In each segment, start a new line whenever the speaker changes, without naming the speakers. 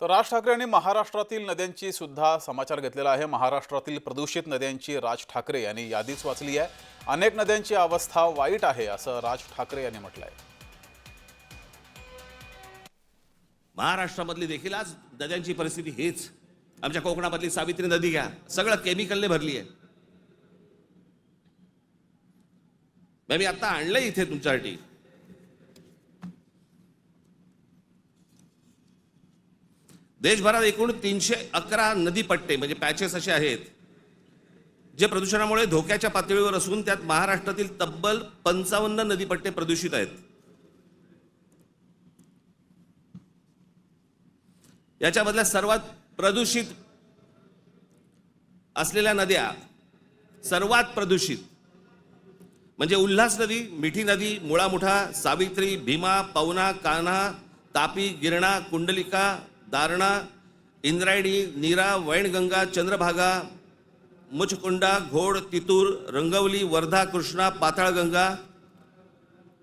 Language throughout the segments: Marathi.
तर राज ठाकरे यांनी महाराष्ट्रातील नद्यांची सुद्धा समाचार घेतलेला आहे. महाराष्ट्रातील प्रदूषित नद्यांची राज ठाकरे यांनी यादीच वाचली आहे. अनेक नद्यांची अवस्था वाईट आहे असं राज ठाकरे यांनी म्हटलं आहे
महाराष्ट्रामधली देखील आज नद्यांची परिस्थिती हेच. आमच्या कोकणामधली सावित्री नदी घ्या. सगळं केमिकलने भरली आहे मी आता आणलंय इथे तुमच्यासाठी. देशभरात एकूण तीनशे अकरा नदीपट्टे म्हणजे पॅचेस असे आहेत जे प्रदूषणामुळे धोक्याच्या पातळीवर असून त्यात महाराष्ट्रातील तब्बल पंचावन्न नदीपट्टे प्रदूषित आहेत. याच्यामधल्या सर्वात प्रदूषित असलेल्या नद्या सर्वात प्रदूषित म्हणजे उल्हास नदी मिठी नदी मुळामुठा सावित्री भीमा पवना कान्हा तापी गिरणा कुंडलिका दारणा इंद्रायणी नीरा वैणगंगा चंद्रभागा मुचकुंडा घोड तितूर रंगवली वर्धा कृष्णा पाताळगंगा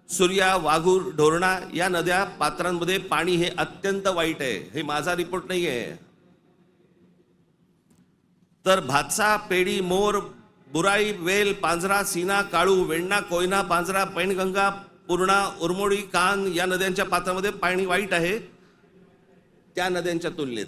सूर्या वाघूर ढोरणा या नद्या पात्रांमध्ये पाणी हे अत्यंत वाईट आहे. हे माझा रिपोर्ट नाही आहे तर भातसा पेडी मोर बुराई वेल पांझरा सीना काळू वेण्णा कोयना पांझरा पैनगंगा पूर्णा उरमोडी कान या नद्यांच्या पात्रामध्ये पाणी वाईट आहे. त्या नद्यांच्या तुलनेत.